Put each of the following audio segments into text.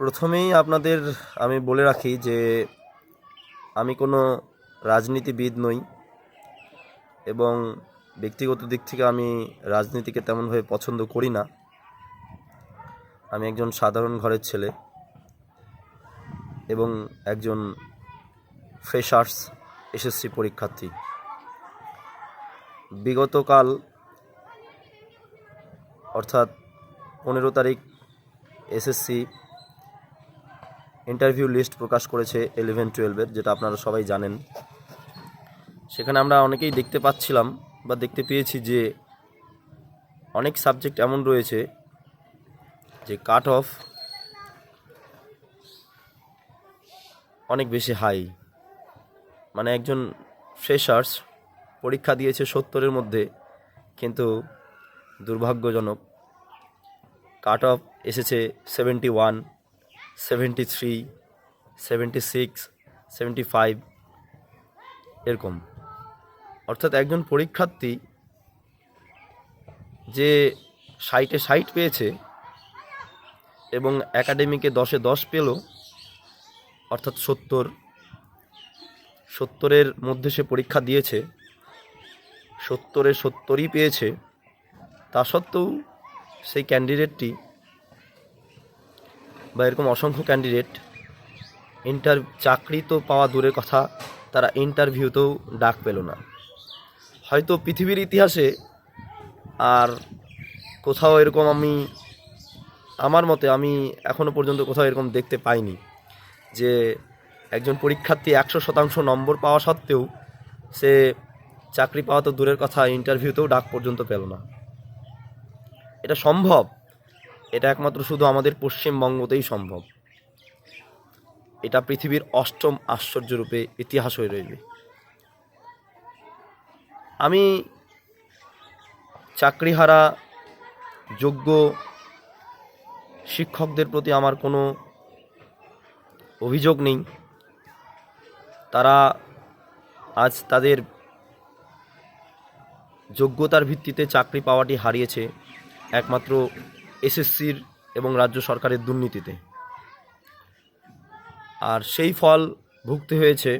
প্রথমেই আপনাদের আমি বলে রাখি যে আমি কোনো রাজনীতিবিদ নই এবং ব্যক্তিগত দিক থেকে আমি রাজনীতিকে তেমনভাবে পছন্দ করি না। আমি একজন সাধারণ ঘরের ছেলে এবং একজন ফ্রেশার্স এসএসসি পরীক্ষার্থী। বিগতকাল অর্থাৎ পনেরো তারিখ এসএসসি ইন্টারভিউ লিস্ট প্রকাশ করেছে ইলেভেন টুয়েলভের যেটা আপনারা সবাই জানেন। সেখানে আমরা অনেকেই দেখতে পাচ্ছিলাম বা দেখতে পেয়েছি যে অনেক সাবজেক্ট এমন রয়েছে যে কাট অফ অনেক বেশি হাই মানে একজন ফ্রেশার্স পরীক্ষা দিয়েছে সত্তরের মধ্যে, কিন্তু দুর্ভাগ্যজনক কাট অফ এসেছে seventy one seventy three seventy six seventy five এরকম। অর্থাৎ একজন পরীক্ষার্থী যে সাইটে সাইট পেয়েছে এবং একাডেমিকে দশে দশ পেল, অর্থাৎ সত্তর, সত্তরের মধ্যে সে পরীক্ষা দিয়েছে, সত্তরে সত্তরই পেয়েছে, তা সত্ত্বেও সেই ক্যান্ডিডেটটি বা এরকম অসংখ্য ক্যান্ডিডেট ইন্টার চাকরি তো পাওয়া দূরের কথা, তারা ইন্টারভিউতেও ডাক পেল না। হয়তো পৃথিবীর ইতিহাসে আর কোথাও এরকম আমি, আমার মতে আমি এখনও পর্যন্ত কোথাও এরকম দেখতে পাইনি যে একজন পরীক্ষার্থী একশো শতাংশ নম্বর পাওয়া সত্ত্বেও সে চাকরি পাওয়া তো দূরের কথা ইন্টারভিউতেও ডাক পর্যন্ত পেল না। এটা সম্ভব? এটা একমাত্র শুধু আমাদের পশ্চিমবঙ্গতেই সম্ভব। এটা পৃথিবীর অষ্টম আশ্চর্যরূপে ইতিহাস হয়ে রইবে। আমি চাকরিহারা যোগ্য শিক্ষকদের প্রতি আমার কোনো অভিযোগ নেই। তারা আজ তাদের যোগ্যতার ভিত্তিতে চাকরি পাওয়াটি হারিয়েছে। একমাত্র এসএসসির এবং রাজ্য সরকারের দুর্নীতিতে। আর সেই ফল ভুগতে হয়েছে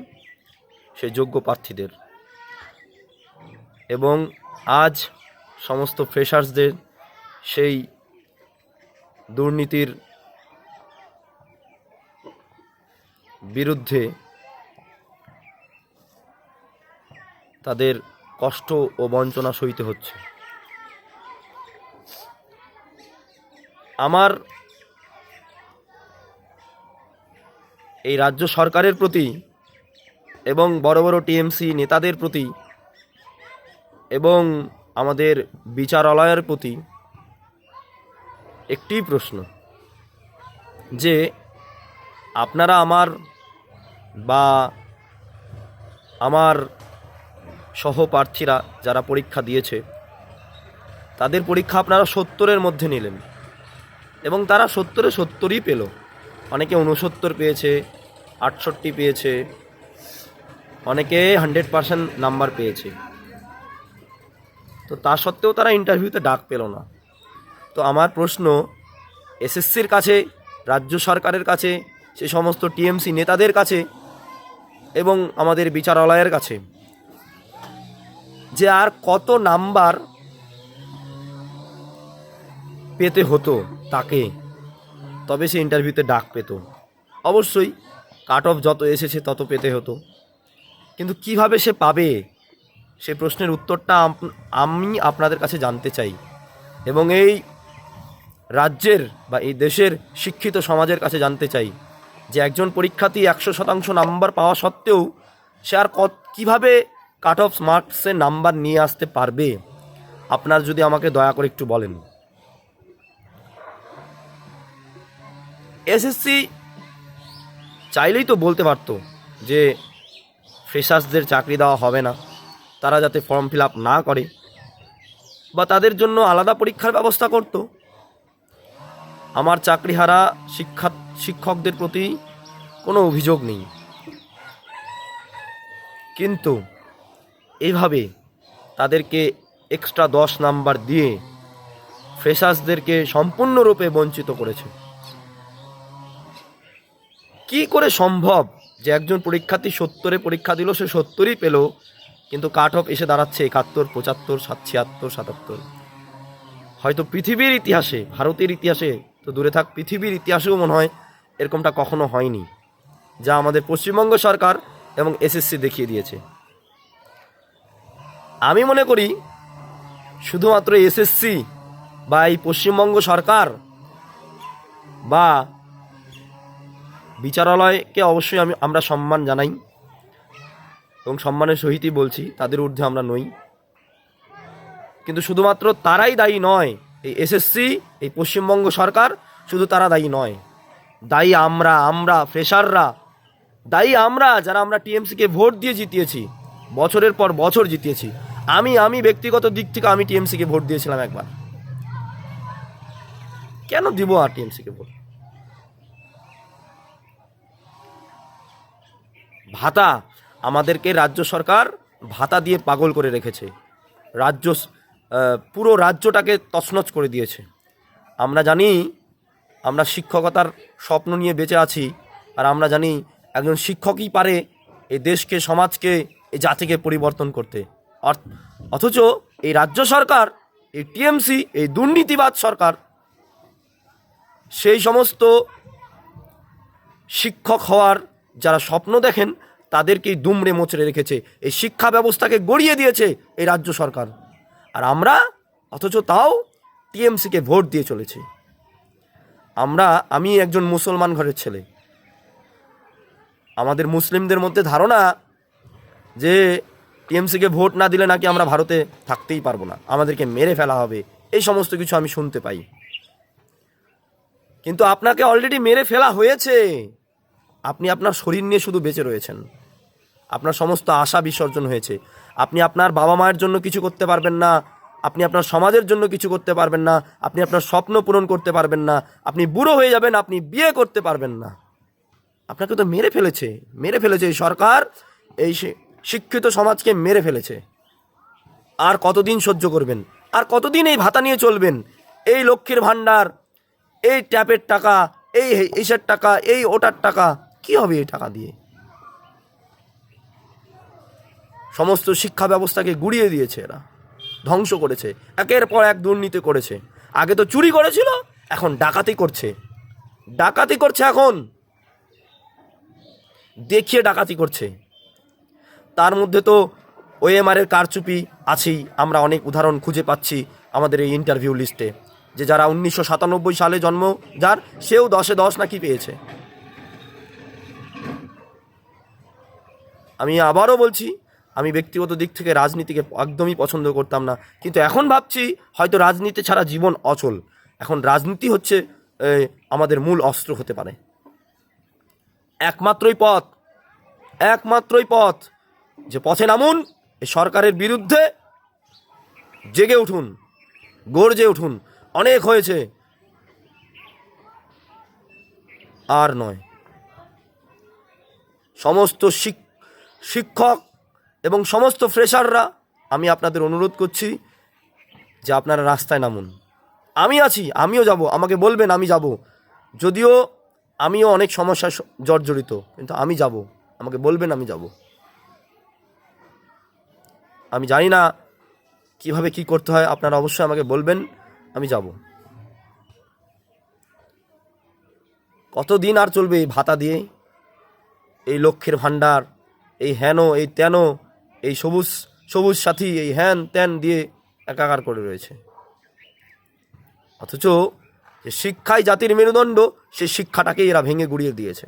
সেই যোগ্য প্রার্থীদের। এবং আজ সমস্ত ফ্রেশার্সদের সেই দুর্নীতির বিরুদ্ধে তাদের কষ্ট ও বঞ্চনা সইতে হচ্ছে। আমার এই রাজ্য সরকারের প্রতি এবং বড় বড় টিএমসি নেতাদের প্রতি এবং আমাদের বিচারালয়ের প্রতি একটি প্রশ্ন, যে আপনারা আমার বা আমার সহপ্রার্থীরা যারা পরীক্ষা দিয়েছে, তাদের পরীক্ষা আপনারা সত্তরের মধ্যে নিলেন। এবং তারা সত্তরে সত্তরই পেল। অনেকে উনসত্তর পেয়েছে, আটষট্টি পেয়েছে, অনেকে হান্ড্রেড পার্সেন্ট নাম্বার পেয়েছে। তো তা সত্ত্বেও তারা ইন্টারভিউতে ডাক পেল না। তো আমার প্রশ্ন, এসএসসির কাছে, রাজ্য সরকারের কাছে, সে সমস্ত টিএমসি নেতাদের কাছে এবং আমাদের বিচারালয়ের কাছে যে আর কত নাম্বার পেতে হতো তাকে। তবে সে ইন্টারভিউতে ডাক পেত। অবশ্যই কাট অফ যত এসেছে তত পেতে হতো। কিন্তু কীভাবে সে পাবে? সে প্রশ্নের উত্তরটা আমি আপনাদের কাছে জানতে চাই। এবং এই রাজ্যের বা এই দেশের শিক্ষিত সমাজের কাছে জানতে চাই যে একজন পরীক্ষার্থী একশো শতাংশ নাম্বার পাওয়া সত্ত্বেও সে আর কত, কীভাবে কাট অফ মার্কসের নাম্বার নিয়ে আসতে পারবে? আপনার যদি আমাকে দয়া করে একটু বলেন। এসএসসি চাইলেই তো বলতে পারতো যে ফ্রেশার্সদের চাকরি দেওয়া হবে না। তারা যাতে ফর্ম ফিল না করে বা তাদের জন্য আলাদা পরীক্ষার ব্যবস্থা করত। আমার চাকরিহারা শিক্ষা শিক্ষকদের প্রতি কোনো অভিযোগ নেই। কিন্তু এইভাবে তাদেরকে এক্সট্রা দশ নাম্বার দিয়ে ফ্রেশার্সদেরকে সম্পূর্ণরূপে বঞ্চিত করেছে। কি করে সম্ভব যে একজন পরীক্ষার্থী সত্তরে পরীক্ষা দিল, সে সত্তরই পেল, কিন্তু কাট অফ এসে দাঁড়াচ্ছে একাত্তর, পঁচাত্তর সাত ছিয়াত্তর সাতাত্তর। হয়তো পৃথিবীর ইতিহাসে, ভারতের ইতিহাসে, তো দূরে থাক, পৃথিবীর ইতিহাসেও মনে হয় এরকমটা কখনো হয়নি, যা আমাদের পশ্চিমবঙ্গ সরকার এবং এসএসসি দেখিয়ে দিয়েছে। আমি মনে করি শুধুমাত্র এসএসসি বা এই পশ্চিমবঙ্গ সরকার বা বিচারালয়কে অবশ্যই আমি আমরা সম্মান জানাই এবং সম্মানের সহিতই বলছি, তাদের ঊর্ধ্বে আমরা নই। কিন্তু শুধুমাত্র তারাই দায়ী নয়, এই এসএসসি এই পশ্চিমবঙ্গ সরকার, শুধু তারা দায়ী নয়। দায়ী আমরা আমরা, ফ্রেশাররা। দায়ী আমরা, যারা আমরা টিএমসিকে ভোট দিয়ে জিতিয়েছি, বছরের পর বছর জিতিয়েছি। আমি আমি ব্যক্তিগত দিক থেকে আমি টিএমসিকে ভোট দিয়েছিলাম একবার। কেন দিব আর টিএমসিকে ভোট? ভাতা আমাদেরকে রাজ্য সরকার ভাতা দিয়ে পাগল করে রেখেছে। রাজ্য পুরো রাজ্যটাকে তছনছ করে দিয়েছে। আমরা জানি, আমরা শিক্ষকতার স্বপ্ন নিয়ে বেঁচে আছি, আর আমরা জানি একজন শিক্ষকই পারে এই দেশকে, সমাজকে, এই জাতিকে পরিবর্তন করতে। অথচ এই রাজ্য সরকার, এই টিএমসি, এই দুর্নীতিবাদ সরকার, সেই সমস্ত শিক্ষক হওয়ার যারা স্বপ্ন দেখেন, তাদেরকেই দুমড়ে মোচড়ে রেখেছে। এই শিক্ষা ব্যবস্থাকে গড়িয়ে দিয়েছে এই রাজ্য সরকার। আর আমরা অথচ তাও টিএমসিকে ভোট দিয়ে চলেছি। আমরা, আমি একজন মুসলমান ঘরের ছেলে। আমাদের মুসলিমদের মধ্যে ধারণা যে টিএমসিকে ভোট না দিলে নাকি আমরা ভারতে থাকতেই পারব না। আমাদেরকে মেরে ফেলা হবে, এই সমস্ত কিছু আমি শুনতে পাই। কিন্তু আপনাকে অলরেডি মেরে ফেলা হয়েছে। আপনি আপনার শরীর নিয়ে শুধু বেঁচে রয়েছেন। আপনার সমস্ত আশা বিসর্জন হয়েছে। আপনি আপনার বাবা মায়ের জন্য কিছু করতে পারবেন না। আপনি আপনার সমাজের জন্য কিছু করতে পারবেন না। আপনি আপনার স্বপ্ন পূরণ করতে পারবেন না। আপনি বুড়ো হয়ে যাবেন, আপনি বিয়ে করতে পারবেন না। আপনাকে তো মেরে ফেলেছে মেরে ফেলেছে। এই সরকার এই শিক্ষিত সমাজকে মেরে ফেলেছে। আর কতদিন সহ্য করবেন? আর কতদিন এই ভাতা নিয়ে চলবেন? এই লক্ষ্মীর ভাণ্ডার, এই ট্যাপের টাকা, এই এইসের টাকা, এই ওটার টাকা কি হবে এই টাকা দিয়ে? সমস্ত শিক্ষা ব্যবস্থাকে গুড়িয়ে দিয়েছে এরা। ধ্বংস করেছে। একের পর এক দুর্নীতি করেছে। আগে তো চুরি করেছিল, এখন ডাকাতি করছে। ডাকাতি করছে এখন। দেখিয়ে ডাকাতি করছে। তার মধ্যে তো ওএমআরের কারচুপি আছেই। আমরা অনেক উদাহরণ খুঁজে পাচ্ছি আমাদের এই ইন্টারভিউ লিস্টে যে যারা উনিশশো সাতানব্বই সালে জন্ম, যার সেও দশে দশ নাকি পেয়েছে। আমি আবারও বলছি, আমি ব্যক্তিগত দিক থেকে রাজনীতিকে একদমই পছন্দ করতাম না। কিন্তু এখন ভাবছি, হয়তো রাজনীতি ছাড়া জীবন অচল। এখন রাজনীতি হচ্ছে আমাদের মূল অস্ত্র হতে পারে। একমাত্রই পথ একমাত্রই পথ, যে পথে নামুন সরকারের বিরুদ্ধে জেগে উঠুন, গর্জে উঠুন। অনেক হয়েছে, আর নয়। সমস্ত শিক- শিক্ষক এবং সমস্ত ফ্রেশাররা আমি আপনাদের অনুরোধ করছি যে আপনারা রাস্তায় নামুন। আমি আছি, আমিও যাব, আমাকে বলবেন আমি যাব। যদিও আমিও অনেক সমস্যায় স- জর্জরিত, কিন্তু আমি যাব, আমাকে বলবেন আমি যাব। আমি জানি না কীভাবে কি করতে হয়, আপনারা অবশ্যই আমাকে বলবেন, আমি যাব। কতদিন আর চলবে এই ভাতা দিয়ে? এই লক্ষ্যের ভাণ্ডার এই হেন, এই তেন, এই সবুজ সবুজ সাথী, এই হ্যান ত্যান দিয়ে একাকার করে রয়েছে। অথচ যে শিক্ষাই জাতির মেরুদণ্ড সেই শিক্ষাটাকে এরা ভেঙে গুড়িয়ে দিয়েছে।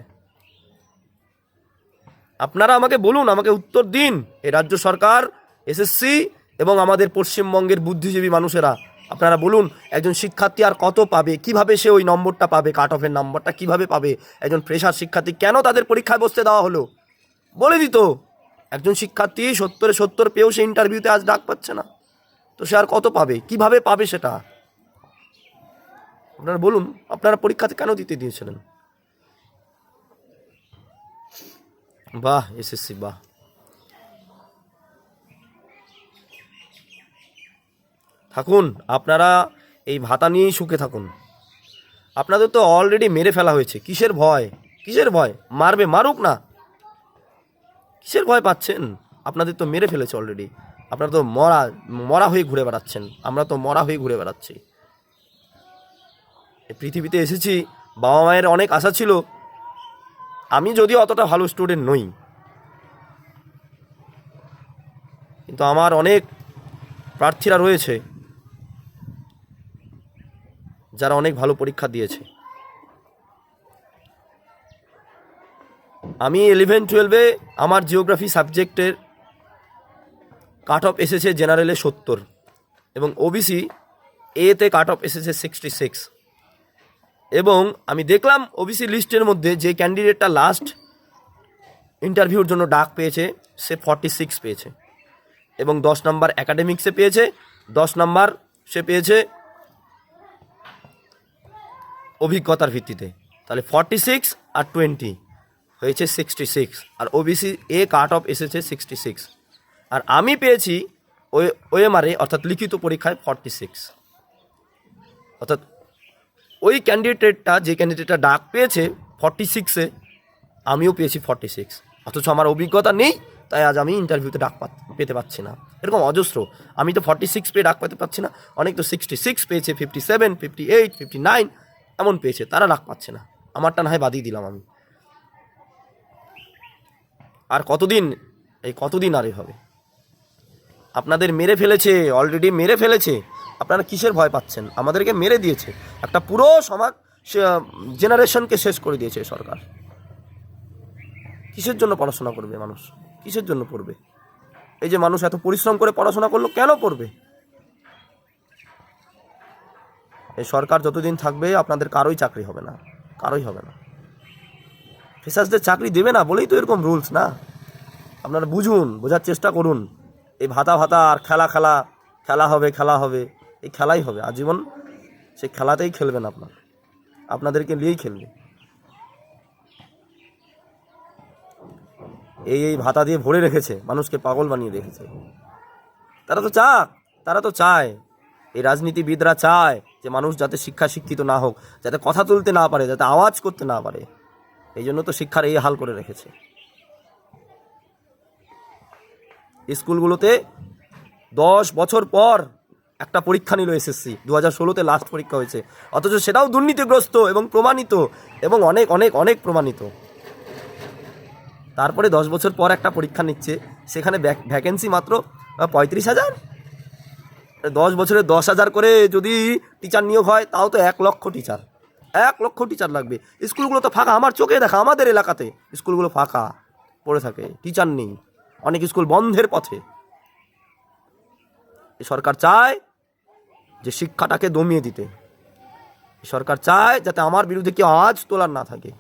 আপনারা আমাকে বলুন, আমাকে উত্তর দিন। এই রাজ্য সরকার, এসএসসি এবং আমাদের পশ্চিমবঙ্গের বুদ্ধিজীবী মানুষেরা, আপনারা বলুন, একজন শিক্ষার্থী আর কত পাবে? কীভাবে সে ওই নম্বরটা পাবে? কাট অফের নম্বরটা কীভাবে পাবে? একজন ফ্রেশার শিক্ষার্থী কেন তাদের পরীক্ষায় বসতে দেওয়া হলো? বলে দিত, একজন শিক্ষার্থী সত্তরে সত্তর পেয়েও সে ইন্টারভিউতে আজ ডাক পাচ্ছে না। তো সে আর কত পাবে? কীভাবে পাবে সেটা? আপনারা বলুন, আপনারা পরীক্ষাতে কেন দিতে দিয়েছিলেন? বাহ এসএসসি বাহ। থাকুন, আপনারা এই ভাতা নিয়েই সুখে থাকুন। আপনাদের তো অলরেডি মেরে ফেলা হয়েছে। কিসের ভয়? কিসের ভয়? মারবে, মারুক না। কিসের ভয় পাচ্ছেন? আপনাদের তো মেরে ফেলেছে অলরেডি আপনারা তো মরা মরা হয়ে ঘুরে বেড়াচ্ছেন। আমরা তো মরা হয়ে ঘুরে বেড়াচ্ছি। পৃথিবীতে এসেছি, বাবা মায়ের অনেক আশা ছিল। আমি যদিও অতটা ভালো স্টুডেন্ট নই। কিন্তু আমার অনেক প্রার্থীরা রয়েছে, যারা অনেক ভালো পরীক্ষা দিয়েছে। আমি ইলেভেন টুয়েলভে আমার জিওগ্রাফি সাবজেক্টের কাট অফ এসেছে জেনারেলে সত্তর এবং ওবিসি এতে কাট অফ এসেছে সিক্সটি সিক্স এবং আমি দেখলাম ওবিসি লিস্টের মধ্যে যে ক্যান্ডিডেটটা লাস্ট ইন্টারভিউর জন্য ডাক পেয়েছে, সে ফর্টি সিক্স পেয়েছে এবং দশ নম্বর অ্যাকাডেমিক্সে পেয়েছে, দশ নম্বর সে পেয়েছে অভিজ্ঞতার ভিত্তিতে। তাহলে ফর্টি সিক্স আর টোয়েন্টি হয়েছে সিক্সটি সিক্স আর ওবিসি এ কাট অফ এসেছে সিক্সটি সিক্স আর আমি পেয়েছি ওই ওএমআরএ অর্থাৎ লিখিত পরীক্ষায় ফর্টি সিক্স অর্থাৎ ওই ক্যান্ডিডেটটা যে ক্যান্ডিডেটটা ডাক পেয়েছে ফর্টি সিক্সে আমিও পেয়েছি ফর্টি সিক্স অথচ আমার অভিজ্ঞতা নেই, তাই আজ আমি ইন্টারভিউতে ডাক পেতে পারছি না। এরকম অজস্র। আমি তো ফর্টি সিক্স পেয়ে ডাক পেতে পারছি না। অনেক তো সিক্সটি সিক্স পেয়েছে fifty seven fifty eight fifty nine এমন পেয়েছে, তারা ডাক পাচ্ছে না। আমারটা না হয় বাদিয়ে দিলাম আমি। আর কতদিন? এই কতদিন আর হবে আপনাদের মেরে ফেলেছে অলরেডি মেরে ফেলেছে। আপনারা কিসের ভয় পাচ্ছেন? আমাদেরকে মেরে দিয়েছে। একটা পুরো সমাজ জেনারেশনকে শেষ করে দিয়েছে সরকার। কিসের জন্য পড়াশোনা করবে মানুষ? কিসের জন্য পড়বে? এই যে মানুষ এত পরিশ্রম করে পড়াশোনা করল, কেন পড়বে? এই সরকার যতদিন থাকবে, আপনাদের কারোই চাকরি হবে না। কারোই হবে না। ফেসাসদের চাকরি দেবে না বলেই তো এরকম রুলস, না? আপনারা বুঝুন, বোঝার চেষ্টা করুন। এই ভাতা ভাতা আর খেলা খেলা খেলা হবে খেলা হবে, এই খেলাই হবে। আজীবন সেই খেলাতেই খেলবেন আপনার। আপনাদেরকে নিয়েই খেলবে। এই এই ভাতা দিয়ে ভরে রেখেছে, মানুষকে পাগল বানিয়ে রেখেছে। তারা তো চাক, তারা তো চায়। এই রাজনীতিবিদরা চায় যে মানুষ যাতে শিক্ষা শিক্ষিত না হোক, যাতে কথা তুলতে না পারে, যাতে আওয়াজ করতে না পারে। এই জন্য তো শিক্ষার এই হাল করে রেখেছে। স্কুলগুলোতে দশ বছর পর একটা পরীক্ষা নিল এসএসসি দু হাজার ষোলোতে লাস্ট পরীক্ষা হয়েছে। অথচ সেটাও দুর্নীতিগ্রস্ত এবং প্রমাণিত এবং অনেক অনেক অনেক প্রমাণিত। তারপরে দশ বছর পর একটা পরীক্ষা নিচ্ছে, সেখানে ভ্যাকেন্সি মাত্র পঁয়ত্রিশ হাজার। দশ বছরে দশ হাজার করে যদি টিচার নিয়োগ হয়, তাও তো এক লক্ষ টিচার এক লক্ষ টিচার লাগবে। স্কুলগুলো তো ফাঁকা, আমার চোখে দেখা, আমাদের এলাকাতে। স্কুলগুলো ফাঁকা, পড়ে থাকে টিচার নেই। অনেক স্কুল বন্ধের পথে। সরকার চায় যে শিক্ষাটাকে দমিয়ে দিতে। সরকার চায় যাতে আমার বিরুদ্ধে কেউ আজ তোলার না থাকে।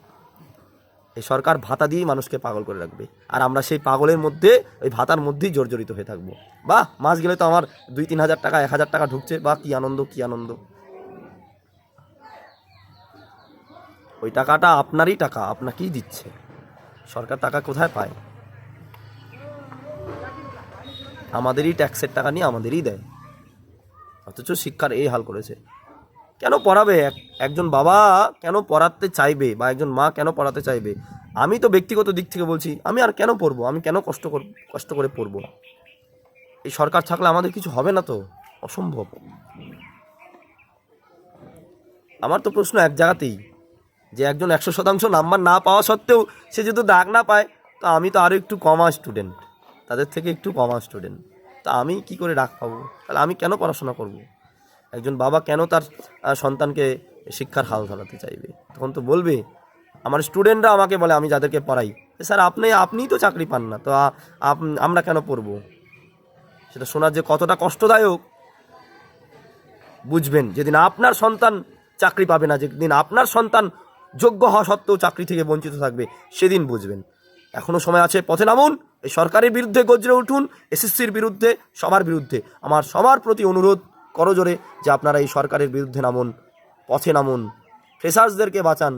এই সরকার ভাতা দিয়েই মানুষকে পাগল করে রাখবে। আর আমরা সেই পাগলের মধ্যে, ওই ভাতার মধ্যেই জর্জরিত হয়ে থাকব। বাহ, মাস গেলে তো আমার দুই তিন হাজার টাকা, এক হাজার টাকা ঢুকছে। বা কি আনন্দ কি আনন্দ। ওই টাকাটা আপনারই টাকা, আপনাকেই দিচ্ছে। সরকার টাকা কোথায় পায়? আমাদেরই ট্যাক্সের টাকা নিয়ে আমাদেরই দেয়। অথচ শিক্ষার এই হাল করেছে। কেন পড়াবে? এক- একজন বাবা কেন পড়াতে চাইবে? বা একজন মা কেন পড়াতে চাইবে? আমি তো ব্যক্তিগত দিক থেকে বলছি, আমি আর কেন পড়ব? আমি কেন কষ্ট কষ্ট করে পড়ব? এই সরকার থাকলে আমাদের কিছু হবে না তো? অসম্ভব। আমার তো প্রশ্ন এক জায়গাতেই। যে একজন একশো শতাংশ নাম্বার না পাওয়া সত্ত্বেও সে যদি ডাক না পায়, তো আমি তো আরও একটু কমা স্টুডেন্ট তাদের থেকে একটু কমা স্টুডেন্ট তা আমি কি করে ডাক পাবো? তাহলে আমি কেন পড়াশোনা করব? একজন বাবা কেন তার সন্তানকে শিক্ষার হাল ধরাতে চাইবে? তখন তো বলবে, আমার স্টুডেন্টরা আমাকে বলে, আমি যাদেরকে পড়াই। স্যার, আপনি আপনিই তো চাকরি পান না, তো আমরা কেন পড়ব? সেটা শোনার যে কতটা কষ্টদায়ক, বুঝবেন। যেদিন আপনার সন্তান চাকরি পাবে না, যেদিন আপনার সন্তান যোগ্য হওয়া সত্ত্বেও চাকরি থেকে বঞ্চিত থাকবে, সেদিন বুঝবেন। এখনও সময় আছে, পথে নামুন, এই সরকারের বিরুদ্ধে গজরে উঠুন, এসএসসির বিরুদ্ধে, সবার বিরুদ্ধে। আমার সবার প্রতি অনুরোধ করজোরে যে আপনারা এই সরকারের বিরুদ্ধে নামুন, পথে নামুন, ফ্রেশার্সদেরকে বাঁচান।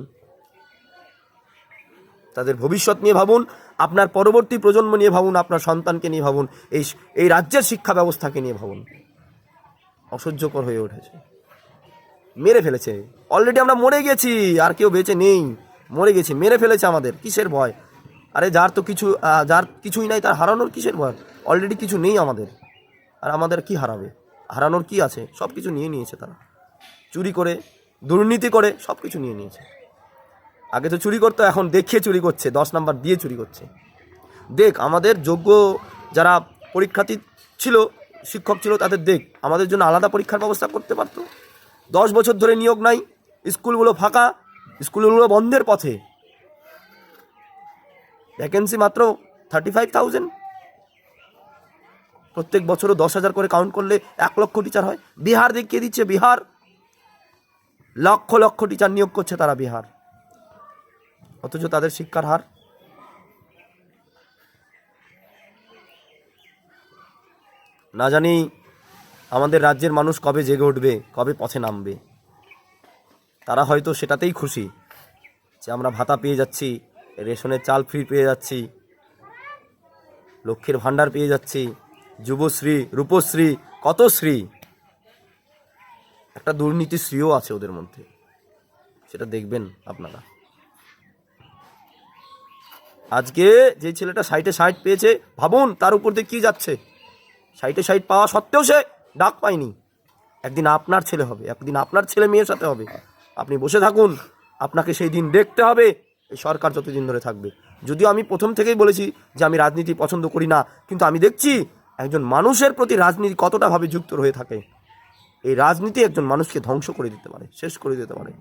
তাদের ভবিষ্যৎ নিয়ে ভাবুন, আপনার পরবর্তী প্রজন্ম নিয়ে ভাবুন, আপনার সন্তানকে নিয়ে ভাবুন, এই এই রাজ্যের শিক্ষা ব্যবস্থাকে নিয়ে ভাবুন। অসহ্যকর হয়ে উঠেছে। মেরে ফেলেছে। অলরেডি আমরা মরে গেছি, আর কেউ বেঁচে নেই। মরে গেছি, মেরে ফেলেছে আমাদের। কিসের ভয়? আরে যার তো কিছু যার কিছুই নাই, তার হারানোর কিসের ভয়? অলরেডি কিছু নেই আমাদের। আর আমাদের কি হারাবে? হারানোর কি আছে? সব কিছু নিয়ে নিয়েছে তারা। চুরি করে, দুর্নীতি করে সব কিছু নিয়ে নিয়েছে। আগে তো চুরি করতো, এখন দেখিয়ে চুরি করছে, দশ নাম্বার দিয়ে চুরি করছে। দেখ, আমাদের যোগ্য যারা পরীক্ষার্থী ছিল, শিক্ষক ছিল, তাদের দেখ, আমাদের জন্য আলাদা পরীক্ষার ব্যবস্থা করতে পারতো। দশ বছর ধরে নিয়োগ নাই, স্কুলগুলো ফাঁকা, স্কুলগুলো বন্ধের পথে। ভ্যাকেন্সি মাত্র থার্টি ফাইভ থাউজেন্ড প্রত্যেক বছরও দশ হাজার করে কাউন্ট করলে এক লক্ষ টিচার হয়। বিহার দেখিয়ে দিচ্ছে বিহার। লক্ষ লক্ষ টিচার নিয়োগ করছে তারা বিহার। অথচ তাদের শিক্ষার হার। না জানি আমাদের রাজ্যের মানুষ কবে জেগে উঠবে, কবে পথে নামবে? তারা হয়তো সেটাতেই খুশি যে আমরা ভাতা পেয়ে যাচ্ছি, রেশনের চাল ফ্রি পেয়ে যাচ্ছি, লক্ষ্মীর ভাণ্ডার পেয়ে যাচ্ছি, যুবশ্রী, রূপশ্রী কত শ্রী একটা দুর্নীতি শ্রীও আছে ওদের মধ্যে। সেটা দেখবেন আপনারা। আজকে যে ছেলেটা সাইটে সাইট পেয়েছে, ভাবুন তার উপর দিয়ে কী যাচ্ছে? সাইটে সাইট পাওয়া সত্ত্বেও সে ডাক পায়নি একদিন আপনার ছেলে হবে, একদিন আপনার ছেলে মেয়ের সাথে হবে। আপনি বসে থাকুন, আপনাকে সেই দিন দেখতে হবে, এই সরকার যতদিন ধরে থাকবে। যদিও আমি প্রথম থেকেই বলেছি যে আমি রাজনীতি পছন্দ করি না, কিন্তু আমি দেখছি একজন মানুষের প্রতি রাজনীতি কতটাভাবে যুক্ত হয়ে থাকে। এই রাজনীতি একজন মানুষকে ধ্বংস করে দিতে পারে, শেষ করে দিতে পারে।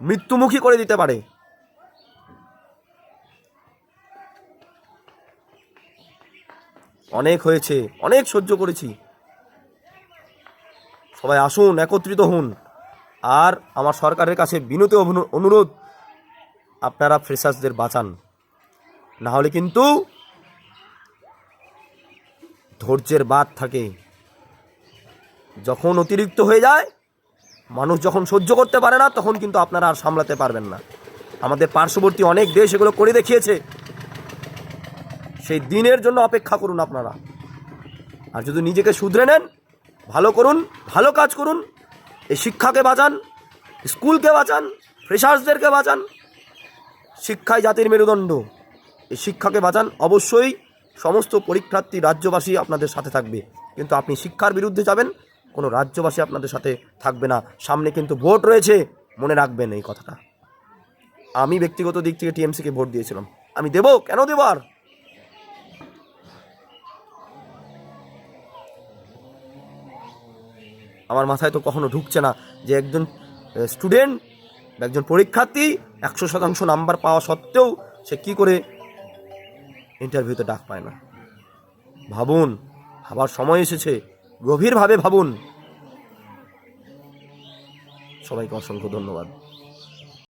মৃত্যুমুখী করে দিতে পারে। অনেক হয়েছে, অনেক সহ্য করেছি। সবাই আসুন, একত্রিত হন। আর আমার সরকারের কাছে বিনত অনু- অনুরোধ, আপনারা ফ্রেশার্সদের বাঁচান। না হলে কিন্তু ধৈর্যের বাদ থাকে। যখন অতিরিক্ত হয়ে যায়, মানুষ যখন সহ্য করতে পারে না, তখন কিন্তু আপনারা আর সামলাতে পারবেন না। আমাদের পার্শ্ববর্তী অনেক দেশ এগুলো করে দেখিয়েছে। সেই দিনের জন্য অপেক্ষা করুন আপনারা। আর যদি নিজেকে শুধরে নেন ভালো করুন, ভালো কাজ করুন, এই শিক্ষাকে বাঁচান, স্কুলকে বাঁচান, ফ্রেশার্সদেরকে বাঁচান, শিক্ষাই জাতির মেরুদণ্ড। এই শিক্ষাকে বাঁচান, অবশ্যই সমস্ত পরীক্ষার্থী রাজ্যবাসী আপনাদের সাথে থাকবে। কিন্তু আপনি শিক্ষার বিরুদ্ধে যাবেন, কোনো রাজ্যবাসী আপনাদের সাথে থাকবে না। সামনে কিন্তু ভোট রয়েছে, মনে রাখবেন এই কথাটা। আমি ব্যক্তিগত দিক থেকে টিএমসিকে ভোট দিয়েছিলাম। আমি দেবো? কেন দেবো আর? আমার মাথায় তো কখনো ঢুকছে না যে একজন স্টুডেন্ট একজন পরীক্ষার্থী একশো শতাংশ নাম্বার পাওয়া সত্ত্বেও সে কি করে ইন্টারভিউতে ডাক পায় না। ভাবুন, ভাবার সময় এসেছে, গভীরভাবে ভাবুন। সবাইকে অসংখ্য ধন্যবাদ।